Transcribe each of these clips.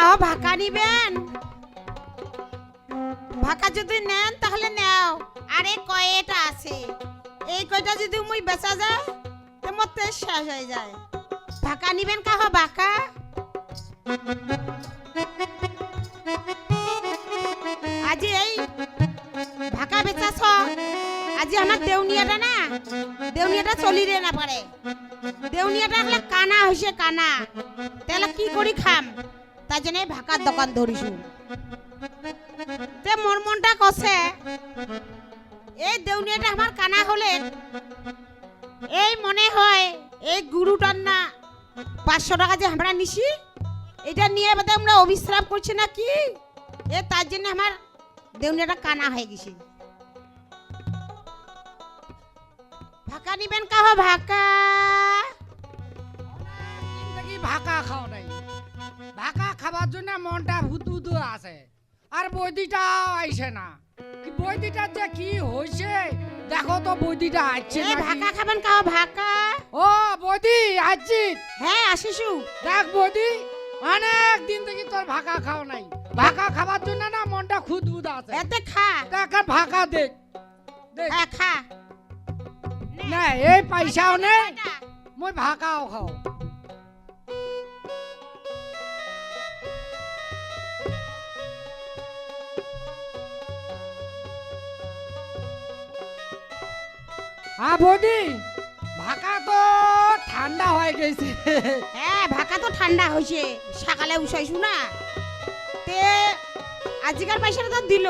কাহো ভাকা নিবেন। ভাকা যদি নেন, তাহলে নেও। আরে কয়টা আছে? এই কয়টা যদি মুই বেচা যায়, তো মোর তেজ শেষ হয়ে যায়। ভাকা নিবেন কাহো ভাকা? আজি এই ভাকা বেচাছ। আজি আমার দেউনিয়াটা না? দেউনিয়াটা চলি রে না পারে দেউনিয়াটা কানা হইছে কানা। তাহলে কি করি খাম? তাই জন্য ভাকার দোকান ধরিছো তে মোর মনটা কষে এই দেউনিয়াটা আমার কানা হলে, এই মনে হয় এই গুরুটার না পাঁচশো টাকা যে আমরা নিছি, এটা নিয়ে বোধহয় আমরা অবিশ্রাম করছি না কি? এ তার জন্য আমার দেউনিয়াটা কানা হয়ে গেছে। ভাকা নিবেন কাহ ভাকা? ভাকা খাও নাই। ভাকা খাবার জন্য মনটা হুদু হুদু আছে। আর বৈদিটাও আইছে না। কি বৈদিটার যে কি হয়েছে দেখো তো বৈদিটা আসছে এই ভাকা খাবেন কাহ ভাকা। ও বৌদি আসছি হ্যাঁ আসিসু। দেখ বৌদি অনেক দিন থেকে তোর ভাকা খাও নাই। ভাকা খাবার জন্য না মনটা খুদ খুদ আছে। এতে খা। দেখ ভাকা দেখ দেখ হ্যাঁ খা। না এই পয়সাও নেই। মই ভাকাও খাও। হ্যাঁ বৌদি ভাকা তো ঠান্ডা হয়ে গেছে। হ্যাঁ ভাকা তো ঠান্ডা হয়েছে। সকালে উঠাইছু না? তে আজিকার পয়সাটা তো দিল।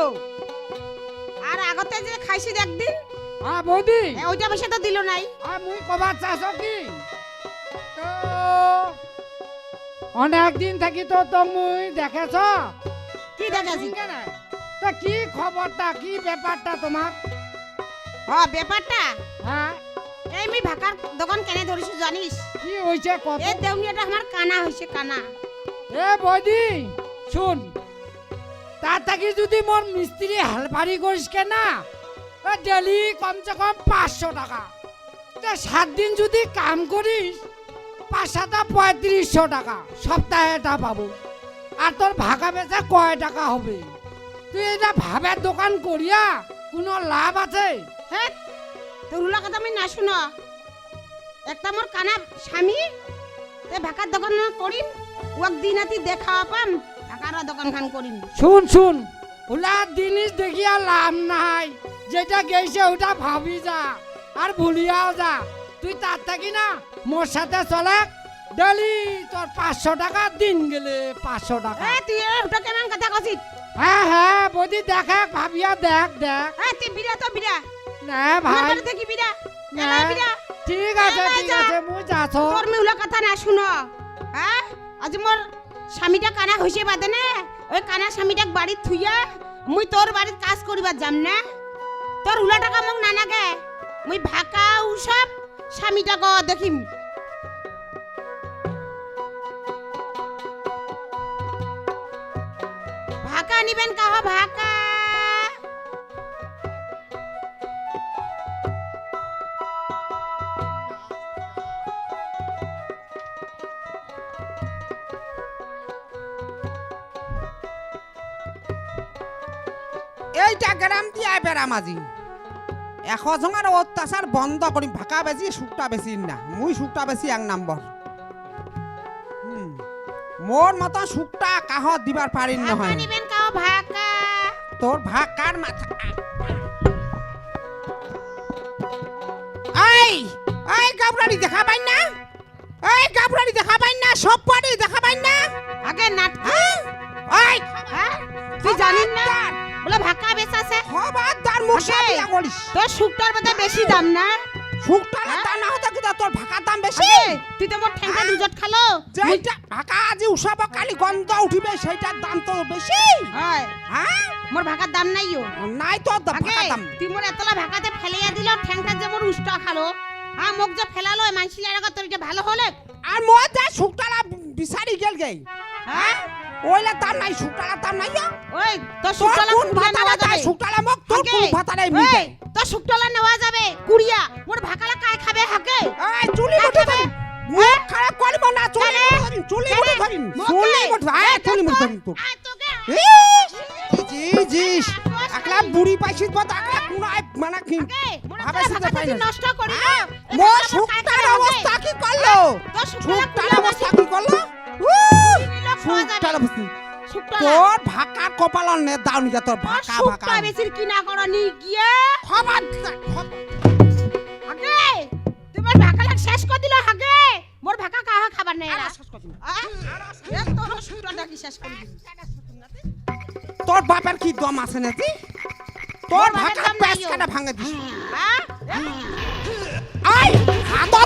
আর আগতে যে খাইছি একদিন হ্যাঁ বৌদি ওইটা পয়সা তো দিল নাই। আর মুই কবার চাষ কি? তো অনেক দিন থাকি তো তো মুই দেখেছ? কি দেখাছি তো কি খবরটা কি ব্যাপারটা তোমার হ ব্যাপারটা? হ্যাঁ। এই আমি ভাকার দোকান কেনে ধরিছু জানিস? কি হয়েছে কত? এই দেউনিয়াটা আমার কানা হয়েছে কানা। এ বৌদি শুন। তার থাকি যদি মোর মিস্ত্রি হেলপারি করিস কে না ডেলি কমসে কম পাঁচশো টাকা। তা সাত দিন যদি কাম করিস পাঁচ সাতা পঁয়ত্রিশশো টাকা সপ্তাহে এটা পাবো। আর তোর ভাগা বেচা কয় টাকা হবে? তুই এটা ভাবের দোকান করিয়া কোনো লাভ আছে? হ্যাঁ তোর কথা আমি না শুনো। একটা মোর কানা স্বামী তে ভাকার দোকান করিম ওয়াক দিনাতি দেখা পাম ভাকার দোকান খান করিম। শুন শুন ওলা জিনিস দেখিয়া লাভ নাই যেটা গেছে ওটা ভাবি যা আর ভুলিয়াও যা। তুই তার থাকি না মোর সাথে চলে ডেলি তোর পাঁচশো টাকা দিন গেলে পাঁচশো টাকা। তুই ওটা কেমন কথা কছিস? হ্যাঁ হ্যাঁ বদি দেখে ভাবিয়া দেখ দেখ। এ তুই বিরা তো বিরা না ভাই। ভাই দেখি বিরা না। বিরা ঠিক আছে ঠিক আছে মুই যাছ তোর মিউলা কথা না শুনো। হ্যাঁ? আজ মোর স্বামীটা কানা হইছে বাদে না। ওই কানা স্বামীটাক বাড়িত থুইয়া মুই তোর বাড়িত কাজ করিবার যাম না। তোর উলা টাকা মোক নানাগে মুই ভাকা উসব স্বামীটাক দেখিম। ভাকা নিবেন কাহ ভাকা। এইটা গ্রাম দিয়ে আজি। এশ জনের অত্যাচার বন্ধ কৰিম ভাকা বেছি সুকটা বেছি না। মুই সুকটা বেছি এক নম্বৰ। হুম, মোর মতো সুকটা কাহত দিবার ভাকা নহয়। কাহ তোর ভাকার মাথা? এই এই গাবরানি দেখা পাই না? এই গাবরানি দেখা পাই না? সব পাড়ি দেখা পাই না? আগে নাট হ্যাঁ? এই তুই জানিস না? বলে ভাকা বেচাছে খবরদার মুখ আগে। সাপিয়া করিস। তোর শুকটার মধ্যে বেশি দাম না? হ্যাঁ? দাম না হতে কিন্তু তোর ভাকার দাম বেশি? তুই তো মোর ঠেঙ্গা দুজত খালো। যেইটা ঢাকা আজি উঠাব কালি গন্ধ উঠিবে সেইটার দাম তো বেশি। হয়। হ্যাঁ? মোর ভাকার দাম নাই ও। নাই তো ভাকার দাম। তুই মোর এতলা ভাকাতে ফেলিয়া দিল ঠেংটা যে মোর উষ্টা খালো। হ্যাঁ মোক যে ফেলালো মানসিলার আগত তোর যে ভালো হলে? আর মই যা শুকটালা বিচারি গেল গে। হ্যাঁ? ওইলা দাম নাই শুকটালা দাম নাই। ওই তোর তোর শুকটালা কোন কুড়িয়া ভাতা নেওয়া দেয় যাবে? শুকটালা মোক তোর কোন ভাতা দেয় ওই, মিলে তোর শুকটালা নেওয়া যাবে কুড়িয়া। মোর ভাকালা কায় খাবে হাকে? এই চুলি মুঠি খাবে? মুখ খারাপ করব না চুলি চুলি মুঠি ধরিম চুলি মুঠি আয় চুলি মুঠি ধরিম তোর জি জি একলা বুড়ি পাইছিস বা একলা কুনাই মানে কি? ভাবে ভাষা পাই না। নষ্ট করি না, হ্যাঁ, মোর হবে। অবস্থা কি করল? তোর শুকটার অবস্থা কি করল? তোর নে দাও নিকে তোর তোর ভাকা ভাকা। বেশির কিনা করো নি গিয়ে খবর খবর আগে তোমার ভাকা লাগ শেষ করে দিল আগে। মোর ভাকা কাহা খাবার নেই এরা? আ? এ তোর শুকটা নাকি শেষ করে দিল? তোর বাপের কি দম আছে নাকি? তোর মোর বাপের ভাকা পেস কাটা ভাঙে দিস আই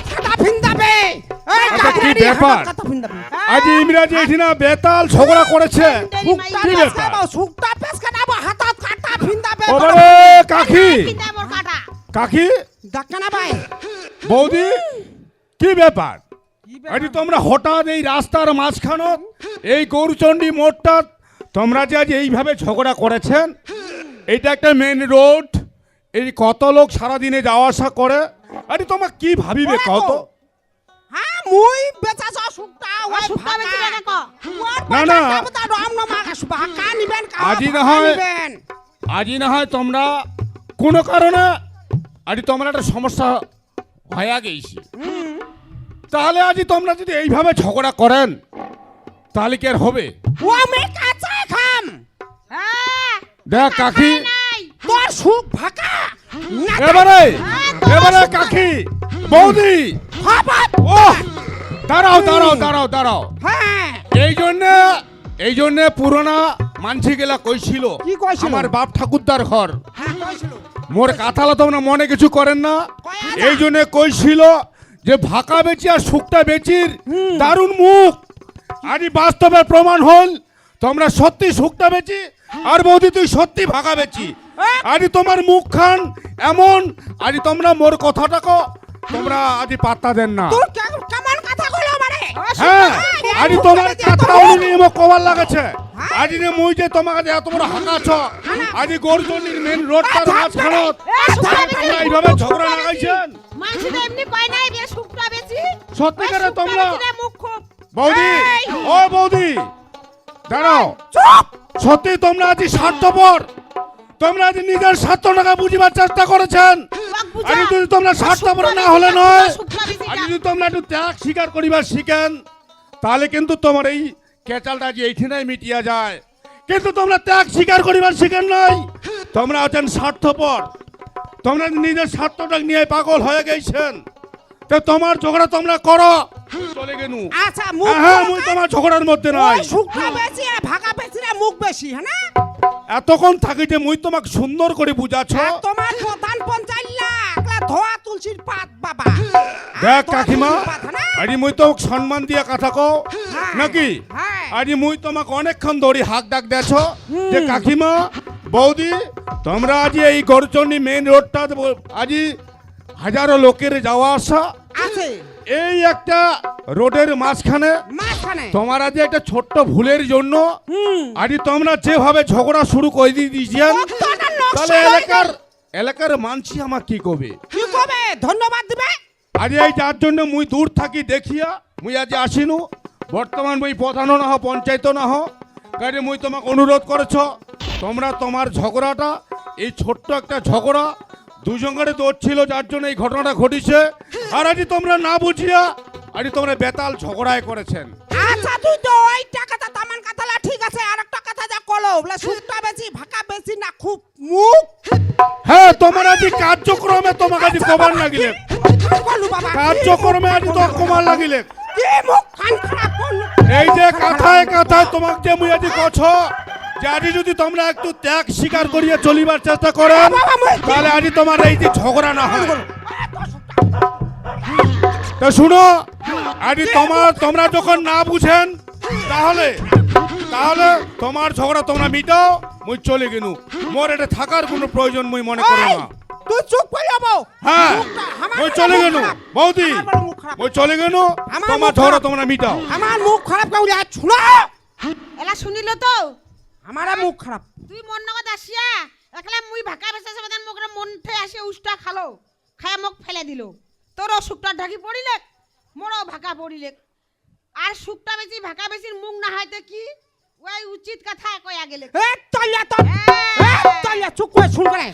কাটা কি ব্যাপার? আজ ইমরাজ এখানে বেতাল ঝগড়া করেছে। কি ব্যাপার? কাটাবো পেস কাটাবো হাতত কাটা ফিন্দাবে ওরে কাকি! কিনতে মোর কাটা। কাকি? ডাক্কা ভাই বৌদি কি ব্যাপার? কি আজ তোমরা হঠাৎ এই রাস্তার মাঝখানত এই গৌরচণ্ডী মোড়টা তোমরা যে আজ এইভাবে ঝগড়া করেছেন এটা একটা মেন রোড এই কত লোক সারাদিনে যাওয়া আসা করে আরে তোমার কি ভাবিবে কত হ্যাঁ মুই বেচাছ শুকটা ওই শুকটা ভাকা। বেশি টাকা কো। না, না। তা রম না মাগাস ভাকা নিবেন কা আজি না হয়- নিবেন। আজই না হয় তোমরা কোনো কারণে আজ তোমরা একটা সমস্যা হয়ে গেছি তাহলে আজ তোমরা যদি এইভাবে ঝগড়া করেন তাহলে কি আর হবে? ও আমি কাঁচাই খাম। হ্যাঁ দেখ কাকি। তোর সুখ ভাকা না এবারে এবারে কাকি বৌদি। খবর ও দাঁড়াও দাঁড়াও দাঁড়াও দাঁড়াও। হ্যাঁ। এই জন্য এই জন্য পুরোনা মানসি গেলা কইছিল। কি কইছিল? আমার বাপ ঠাকুরদার ঘর। হ্যাঁ কইছিল। মোর কাথালা তোমরা মনে কিছু করেন না। এই জন্য কইছিল যে ভাকা বেচি আর শুকটা বেচির দারুণ মুখ। আরই বাস্তবে প্রমাণ হল তোমরা সত্যি শুকটা বেচি আর বৌদি তুই সত্যি ভাকা বেচি। আরই তোমার মুখ খান এমন আরই তোমরা মোর কথাটাকে তোমরা আদি পাত্তা দেন না। হ্যাঁ আরই তোমার কথা অনুযায়ী মোক কবার লাগাছে? আদি নে মুই যে তোমাকে যে এত বড় হাঁকাছ আদি গরজনির মেন শুকটা বেশি। তোমরা এইভাবে ঝগড়া লাগাইছেন? মানুষ এমনি কয় নাই বে শুকটা বেশি। সত্যিকারে ওই শুকটা তোমরা বৌদি! ও বৌদি দাঁড়াও। চুপ। সত্যি তোমরা আজ স্বার্থপর। তোমরা আজ নিজের স্বার্থ টাকা বুঝিবার চেষ্টা করেছেন। লোক যদি তোমরা স্বার্থপর না হলে নয় যদি তোমরা একটু ত্যাগ স্বীকার করিবার শিখেন তাহলে কিন্তু তোমার এই কেচালটা যে এইখানেই মিটিয়া যায়। কিন্তু তোমরা ত্যাগ স্বীকার করিবার শিখেন নাই। তোমরা হচ্ছেন স্বার্থপর। তোমরা নিজের স্বার্থটা নিয়ে পাগল হয়ে গেছেন। তো তোমার ঝগড়া তোমরা করো। চলে গেনু। আচ্ছা মুখ হ্যাঁ হ্যাঁ মুই তোমার ঝগড়ার মধ্যে নাই। শুকটা বেশি আর ভাকা বেশি রে মুখ বেশি হ্যাঁ এতক্ষণ থাকি যে মুই তোমাকে সুন্দর করে বুঝাচ্ছ। আর তোমার প্রধান পঞ্চায়েত। ধোয়া তুলসীর পাত বাবা। দেখ কাকিমা হ্যাঁ? আরে মুই তোমাকে সম্মান দিয়া কথা কও হ্যাঁ, নাকি? হ্যাঁ। আরে মুই তোমাকে অনেকক্ষণ ধরে হাক ডাক দেছ যে কাকিমা বৌদি তোমরা আজ এই গরচন্ডী মেন রোডটা আজি হাজারো লোকের যাওয়া আসা। আছে। এই একটা রোডের মাঝখানে তোমার আজ একটা ছোট্ট ভুলের জন্য আরে তোমরা যেভাবে ঝগড়া শুরু করে দিয়ে দিয়েছেন তাহলে এলাকার এলাকার মানসি আমার কি কবে? কি কবে? ধন্যবাদ দিবে। আজ এই যার জন্য মুই দূর থাকি দেখিয়া মুই আজ আসিনু। বর্তমান মুই প্রধানও না হ পঞ্চায়েত না হ কাজে মুই তোমাকে অনুরোধ করেছ তোমরা তোমার ঝগড়াটা এই ছোট্ট একটা ঝগড়া দুজঙ্গারে দোষ ছিল যার জন্য এই ঘটনাটা ঘটিছে। আর আজ তোমরা না বুঝিয়া আজ তোমরা বেতাল ঝগড়ায় করেছেন। আচ্ছা তুই তো ওই টাকাটা তামান কথালা ঠিক আছে আর একটা কথা যা কলো বলে সুটটা বেশি ভাকা বেশি না খুব মুখ। তোমার আজ কার্যক্রমে তোমাকে আজ কবার লাগিলে। কার্যক্রমে আজ তো কমার লাগিলে। এই যে কথায় কথায় তোমাকে যে মুই আজি কছ, যে আজি যদি তোমরা একটু ত্যাগ স্বীকার করিয়া চলিবার চেষ্টা করেন, তাহলে আজি তোমার এই যে ঝগড়া না হয়। তা শুনো, আজি তোমার, তোমরা যখন না বুঝেন, তাহলে তাহলে তোমার ঝগড়া তোমরা মিটাও মুই চলে গেনু। মোর এটা থাকার কোনো প্রয়োজন মুই মনে করি না। তুই চুপ করে যাব। হ্যাঁ মুই চলে মুখ গেনু। বৌদি মুখ। মুই চলে গেনু তোমার ঝগড়া তোমরা মিটাও। আমার মুখ খারাপ কাউলে আর শুনো। এলা শুনিল তো? আমার মুখ খারাপ। তুই মন নগদ আসিয়া একলা মুই ভাকা বেচা সমাধান মোক মন থে আসে উষ্টা খালো খায় মোক ফেলে দিল। তোর অসুখটা ঢাকি পড়িলে মোরও ভাকা পড়িলে আর শুকটা বেশি ভাকা বেশির মুখ না হয়তো কি? ওই উচিত কথা কয়া গেলে। এ তলিয়া তো। এ তলিয়া চুপ করে শুন করে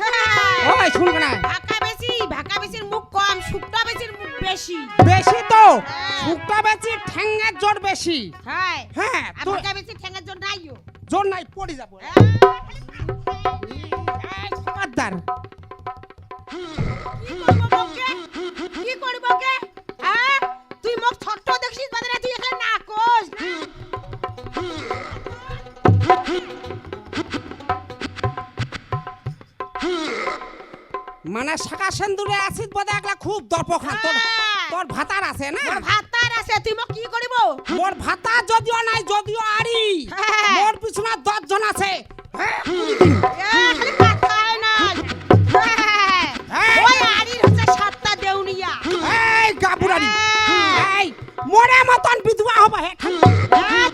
ওই শুন করে ভাকা বেশি ভাকা বেশির মুখ কম শুকটা বেশির মুখ বেশি। বেশি তো। হ্যাঁ। শুকটা বেশি ঠ্যাঙ্গের জোর বেশি। হ্যাঁ। হ্যাঁ ভাকা বেশি ঠেঙ্গার জন্য নাইও জোর নাই পড়ে যাব। খবরদার। কি করব বকে মানে শাখা সেন্দুরে অ্যাসিড বোধ একলা খুব দর্পখান তোর হ্যাঁ। তোর ভাতার আছে না মোর ভাতার আছে তুই কি করিব মোর ভাতা যদিও নাই যদিও আরি হ্যাঁ। মোর পিছনে দশ জন আছে হ্যাঁ, এ, খালি কথাই নাই হ্যাঁ। হ্যাঁ। ওই হচ্ছে সাতটা দেউনিয়া এই গাবুরানি হ্যাঁ। এই মোরে মতন বিধবা হব হে হ্যাঁ,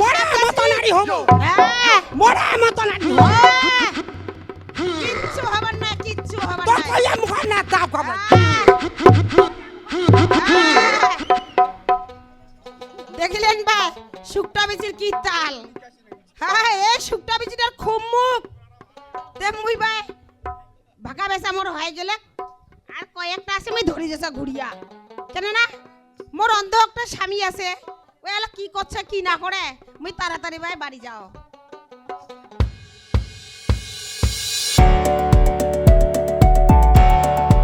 মোরে মতন। আরি হব হ্যাঁ। মোরে মতন আরি কইয়া মুখ না দাও কবর দেখিলেন বা শুকটা বিচির কি তাল? হ্যাঁ এই শুকটা বিচিটার খুব মুখ। তে মুই বাই। ভাকা বেচা মোর হয়ে গেলে আর কয়েকটা আছে মুই ধরি যাচ্ছ ঘুরিয়া। কেন না? মোর অন্ধ একটা স্বামী আছে। ওই কি করছে, কি না করে? মুই তাড়াতাড়ি ভাই বাড়ি যাও।